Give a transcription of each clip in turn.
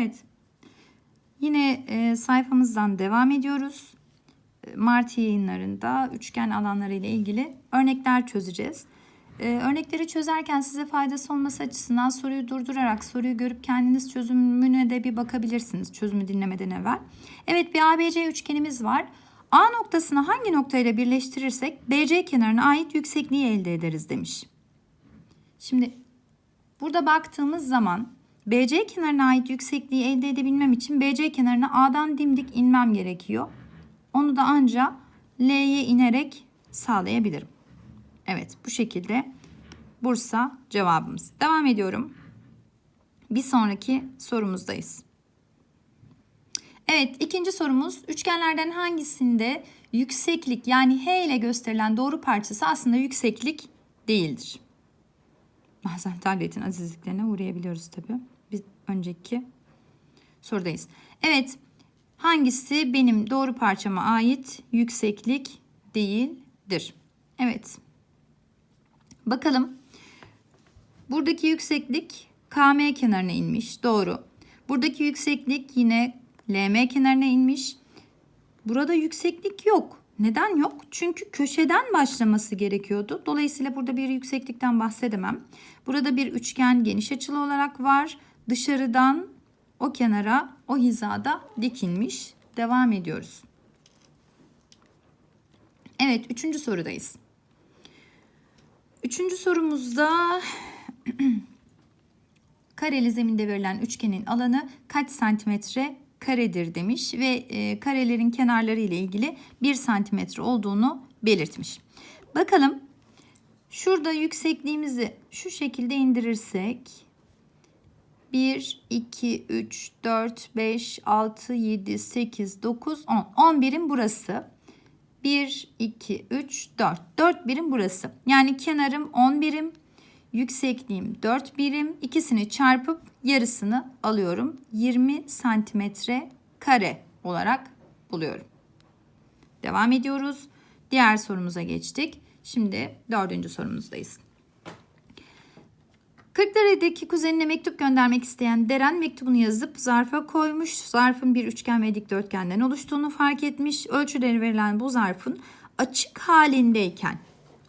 Evet. Yine e, sayfamızdan devam ediyoruz. E, Mart yayınlarında üçgen alanları ile ilgili örnekler çözeceğiz. E, örnekleri çözerken size faydası olması açısından soruyu durdurarak soruyu görüp kendiniz çözümüne de bir bakabilirsiniz çözümü dinlemeden evvel. Evet bir ABC üçgenimiz var. A noktasını hangi noktayla birleştirirsek BC kenarına ait yüksekliği elde ederiz demiş. Şimdi burada baktığımız zaman BC kenarına ait yüksekliği elde edebilmem için BC kenarına A'dan dimdik inmem gerekiyor. Onu da ancak L'ye inerek sağlayabilirim. Evet bu şekilde Bursa cevabımız. Devam ediyorum. Bir sonraki sorumuzdayız. Evet ikinci sorumuz üçgenlerden hangisinde yükseklik yani H ile gösterilen doğru parçası aslında yükseklik değildir. Bazen tabletin azizliklerine uğrayabiliyoruz tabii. Biz önceki sorudayız. Evet hangisi benim doğru parçama ait yükseklik değildir? Evet. Bakalım. Buradaki yükseklik KM kenarına inmiş. Doğru. Buradaki yükseklik yine LM kenarına inmiş. Burada yükseklik yok. Neden yok? Çünkü köşeden başlaması gerekiyordu. Dolayısıyla burada bir yükseklikten bahsedemem. Burada bir üçgen geniş açılı olarak var. Dışarıdan o kenara, o hizada dikilmiş. Devam ediyoruz. Evet, üçüncü sorudayız. Üçüncü sorumuzda kareli zeminde verilen üçgenin alanı kaç santimetre karedir demiş ve e, karelerin kenarları ile ilgili 1 santimetre olduğunu belirtmiş. Bakalım şurada yüksekliğimizi şu şekilde indirirsek 1, 2, 3, 4, 5, 6, 7, 8, 9, 10. 10 birim burası. 1, 2, 3, 4. 4 birim burası. Yani kenarım 10 birim. Yüksekliğim 4 birim. İkisini çarpıp yarısını alıyorum. 20 santimetre kare olarak buluyorum. Devam ediyoruz. Diğer sorumuza geçtik. Şimdi dördüncü sorumuzdayız. Kırklareli'deki kuzenine mektup göndermek isteyen Deren mektubunu yazıp zarfa koymuş. Zarfın bir üçgen ve dikdörtgenden oluştuğunu fark etmiş. Ölçüleri verilen bu zarfın açık halindeyken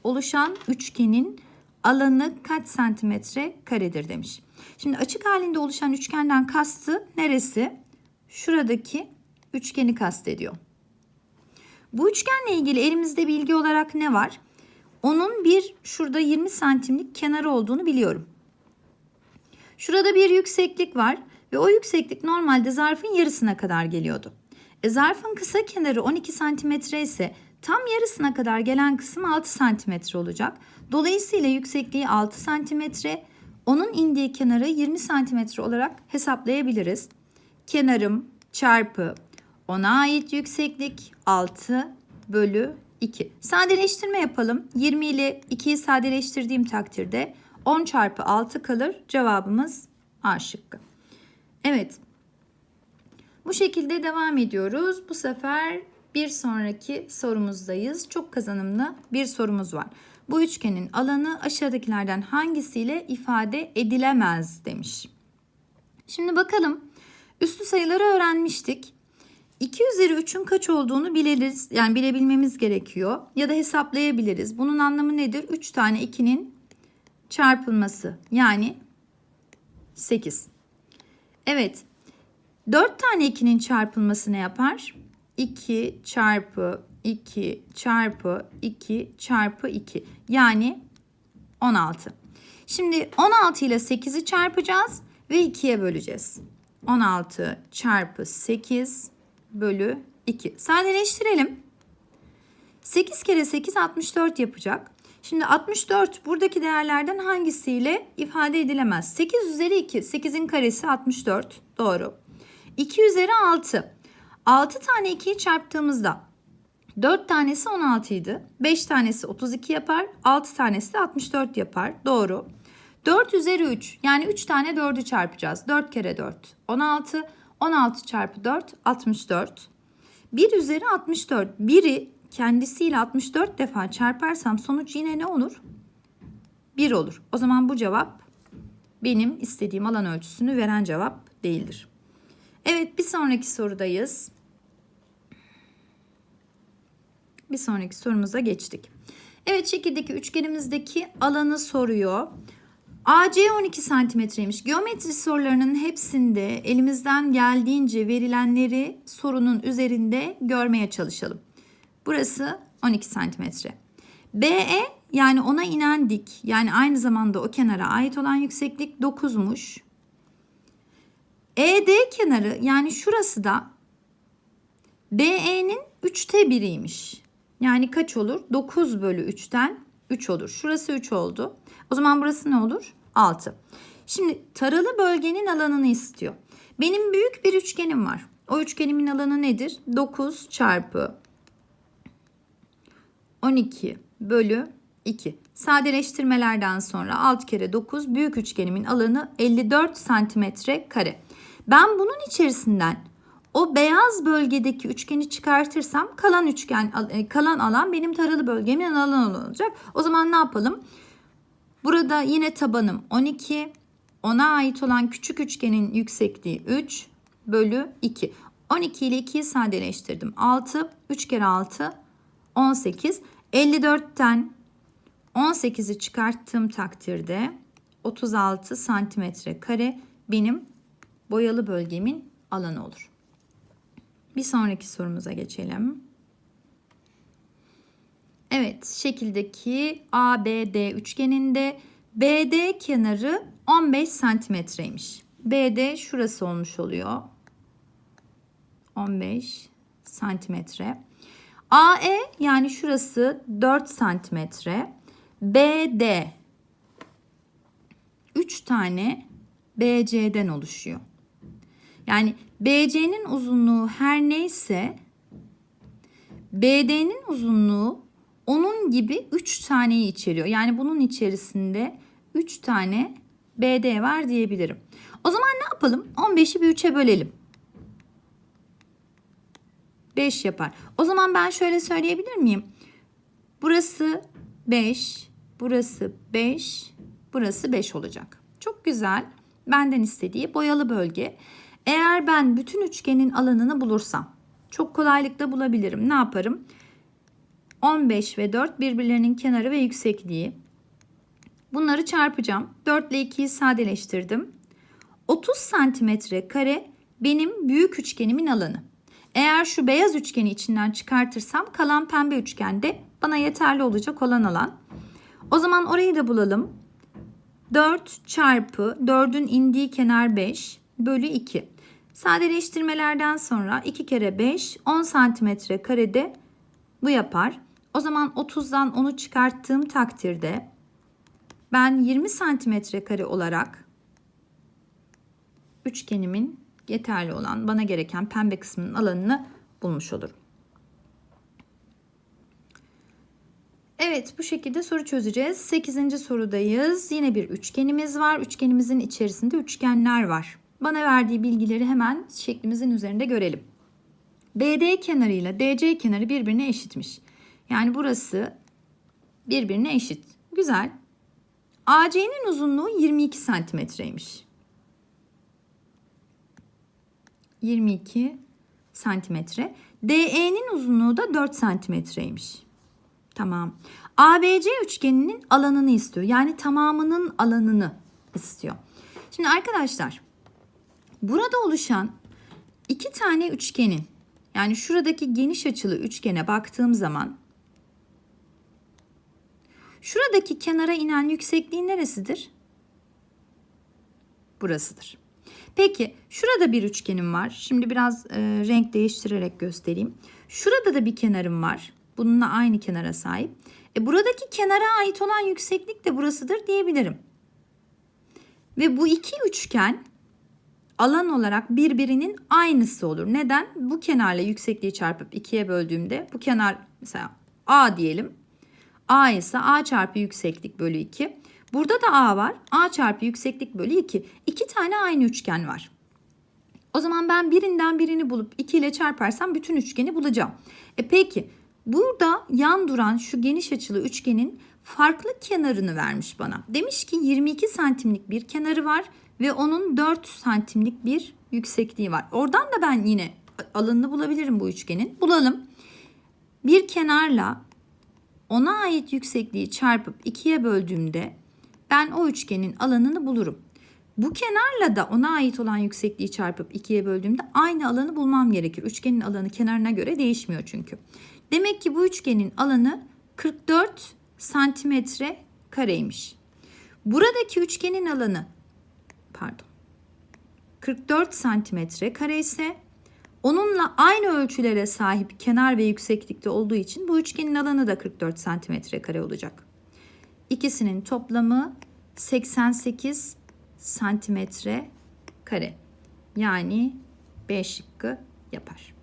oluşan üçgenin alanı kaç santimetre karedir demiş. Şimdi açık halinde oluşan üçgenden kastı neresi? Şuradaki üçgeni kastediyor. Bu üçgenle ilgili elimizde bilgi olarak ne var? Onun bir şurada 20 santimlik kenarı olduğunu biliyorum. Şurada bir yükseklik var ve o yükseklik normalde zarfın yarısına kadar geliyordu. E zarfın kısa kenarı 12 santimetre ise tam yarısına kadar gelen kısım 6 santimetre olacak. Dolayısıyla yüksekliği 6 santimetre, onun indiği kenarı 20 santimetre olarak hesaplayabiliriz. Kenarım çarpı ona ait yükseklik 6 bölü 2. Sadeleştirme yapalım. 20 ile 2'yi sadeleştirdiğim takdirde 10 çarpı 6 kalır. Cevabımız A şıkkı. Evet. Bu şekilde devam ediyoruz. Bu sefer bir sonraki sorumuzdayız. Çok kazanımlı bir sorumuz var. Bu üçgenin alanı aşağıdakilerden hangisiyle ifade edilemez demiş. Şimdi bakalım. Üslü sayıları öğrenmiştik. 2 üzeri 3'ün kaç olduğunu biliriz. Yani bilebilmemiz gerekiyor. Ya da hesaplayabiliriz. Bunun anlamı nedir? 3 tane 2'nin çarpılması. Yani 8. Evet. 4 tane 2'nin çarpılması ne yapar? 2 çarpı 2 çarpı 2 çarpı 2. Yani 16. Şimdi 16 ile 8'i çarpacağız ve 2'ye böleceğiz. 16 çarpı 8 bölü 2. Sadeleştirelim. 8 kere 8 64 yapacak. Şimdi 64 buradaki değerlerden hangisiyle ifade edilemez? 8 üzeri 2. 8'in karesi 64. Doğru. 2 üzeri 6. 6 tane 2'yi çarptığımızda 4 tanesi 16 idi. 5 tanesi 32 yapar. 6 tanesi de 64 yapar. Doğru. 4 üzeri 3 yani 3 tane 4'ü çarpacağız. 4 kere 4 16. 16 çarpı 4 64. 1 üzeri 64. Biri kendisiyle 64 defa çarparsam sonuç yine ne olur? 1 olur. O zaman bu cevap benim istediğim alan ölçüsünü veren cevap değildir. Evet bir sonraki sorudayız. Bir sonraki sorumuza geçtik. Evet şekildeki üçgenimizdeki alanı soruyor. AC 12 santimetreymiş. Geometri sorularının hepsinde elimizden geldiğince verilenleri sorunun üzerinde görmeye çalışalım. Burası 12 santimetre. BE yani ona inen dik yani aynı zamanda o kenara ait olan yükseklik 9'muş. ED kenarı yani şurası da BE'nin 3'te biriymiş. Yani kaç olur? 9 bölü 3'ten 3 olur. Şurası 3 oldu. O zaman burası ne olur? 6. Şimdi taralı bölgenin alanını istiyor. Benim büyük bir üçgenim var. O üçgenimin alanı nedir? 9 çarpı 12 bölü 2. Sadeleştirmelerden sonra 6 kere 9 büyük üçgenimin alanı 54 santimetre kare. Ben bunun içerisinden o beyaz bölgedeki üçgeni çıkartırsam kalan üçgen e, kalan alan benim taralı bölgemin alanı olacak. O zaman ne yapalım? Burada yine tabanım 12. Ona ait olan küçük üçgenin yüksekliği 3 bölü 2. 12 ile 2'yi sadeleştirdim. 6. 3 kere 6 18. 54'ten 18'i çıkarttığım takdirde 36 santimetre kare benim boyalı bölgemin alanı olur. Bir sonraki sorumuza geçelim. Evet, şekildeki ABD üçgeninde BD kenarı 15 santimetreymiş. BD şurası olmuş oluyor. 15 santimetre. AE yani şurası 4 santimetre. BD 3 tane BC'den oluşuyor. Yani BC'nin uzunluğu her neyse BD'nin uzunluğu onun gibi 3 taneyi içeriyor. Yani bunun içerisinde 3 tane BD var diyebilirim. O zaman ne yapalım? 15'i bir 3'e bölelim. 5 yapar. O zaman ben şöyle söyleyebilir miyim? Burası 5, burası 5, burası 5 olacak. Çok güzel. Benden istediği boyalı bölge. Eğer ben bütün üçgenin alanını bulursam çok kolaylıkla bulabilirim. Ne yaparım? 15 ve 4 birbirlerinin kenarı ve yüksekliği. Bunları çarpacağım. 4 ile 2'yi sadeleştirdim. 30 santimetre kare benim büyük üçgenimin alanı. Eğer şu beyaz üçgeni içinden çıkartırsam kalan pembe üçgende bana yeterli olacak olan alan. O zaman orayı da bulalım. 4 çarpı 4'ün indiği kenar 5 bölü 2. Sadeleştirmelerden sonra 2 kere 5 10 santimetre karede bu yapar. O zaman 30'dan 10'u çıkarttığım takdirde ben 20 santimetre kare olarak üçgenimin yeterli olan bana gereken pembe kısmının alanını bulmuş olurum. Evet bu şekilde soru çözeceğiz. 8. sorudayız. Yine bir üçgenimiz var. Üçgenimizin içerisinde üçgenler var. Bana verdiği bilgileri hemen şeklimizin üzerinde görelim. BD kenarıyla DC kenarı birbirine eşitmiş. Yani burası birbirine eşit. Güzel. AC'nin uzunluğu 22 santimetreymiş. 22 santimetre. DE'nin uzunluğu da 4 santimetreymiş. Tamam. ABC üçgeninin alanını istiyor. Yani tamamının alanını istiyor. Şimdi arkadaşlar burada oluşan iki tane üçgenin yani şuradaki geniş açılı üçgene baktığım zaman şuradaki kenara inen yüksekliği neresidir? Burasıdır. Peki şurada bir üçgenim var. Şimdi biraz e, renk değiştirerek göstereyim. Şurada da bir kenarım var. Bununla aynı kenara sahip. E, buradaki kenara ait olan yükseklik de burasıdır diyebilirim. Ve bu iki üçgen alan olarak birbirinin aynısı olur. Neden? Bu kenarla yüksekliği çarpıp ikiye böldüğümde bu kenar mesela A diyelim. A ise A çarpı yükseklik bölü 2. Burada da A var. A çarpı yükseklik bölü 2. İki tane aynı üçgen var. O zaman ben birinden birini bulup 2 ile çarparsam bütün üçgeni bulacağım. E peki burada yan duran şu geniş açılı üçgenin farklı kenarını vermiş bana. Demiş ki 22 santimlik bir kenarı var ve onun 4 santimlik bir yüksekliği var. Oradan da ben yine alanını bulabilirim bu üçgenin. Bulalım. Bir kenarla ona ait yüksekliği çarpıp ikiye böldüğümde ben o üçgenin alanını bulurum. Bu kenarla da ona ait olan yüksekliği çarpıp ikiye böldüğümde aynı alanı bulmam gerekir. Üçgenin alanı kenarına göre değişmiyor çünkü. Demek ki bu üçgenin alanı 44 santimetre kareymiş. Buradaki üçgenin alanı pardon 44 santimetre kare ise onunla aynı ölçülere sahip kenar ve yükseklikte olduğu için bu üçgenin alanı da 44 santimetre kare olacak. İkisinin toplamı 88 santimetre kare. Yani B şıkkı yapar.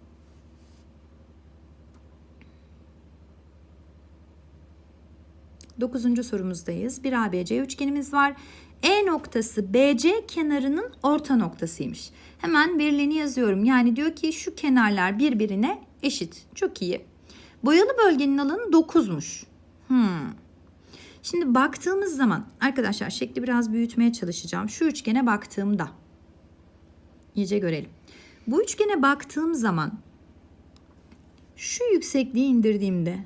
Dokuzuncu sorumuzdayız. Bir ABC üçgenimiz var. E noktası BC kenarının orta noktasıymış. Hemen verileni yazıyorum. Yani diyor ki şu kenarlar birbirine eşit. Çok iyi. Boyalı bölgenin alanı 9'muş. Hmm. Şimdi baktığımız zaman arkadaşlar şekli biraz büyütmeye çalışacağım. Şu üçgene baktığımda iyice görelim. Bu üçgene baktığım zaman şu yüksekliği indirdiğimde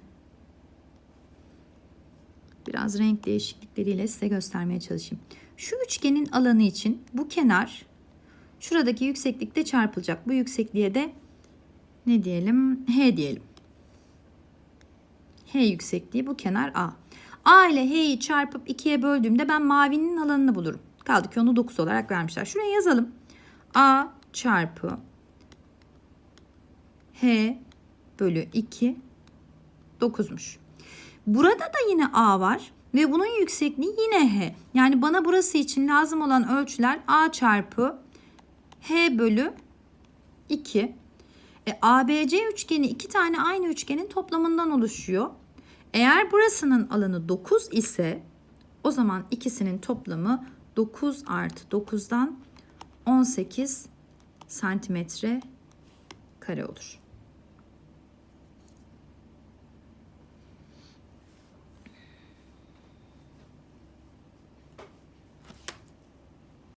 biraz renk değişiklikleriyle size göstermeye çalışayım. Şu üçgenin alanı için bu kenar şuradaki yükseklikte çarpılacak. Bu yüksekliğe de ne diyelim? H diyelim. H yüksekliği bu kenar A. A ile H'yi çarpıp 2'ye böldüğümde ben mavinin alanını bulurum. Kaldı ki onu 9 olarak vermişler. Şuraya yazalım. A çarpı H bölü 2 9'muş. Burada da yine A var ve bunun yüksekliği yine H. Yani bana burası için lazım olan ölçüler A çarpı H bölü 2. E, ABC üçgeni iki tane aynı üçgenin toplamından oluşuyor. Eğer burasının alanı 9 ise o zaman ikisinin toplamı 9 artı 9'dan 18 santimetre kare olur.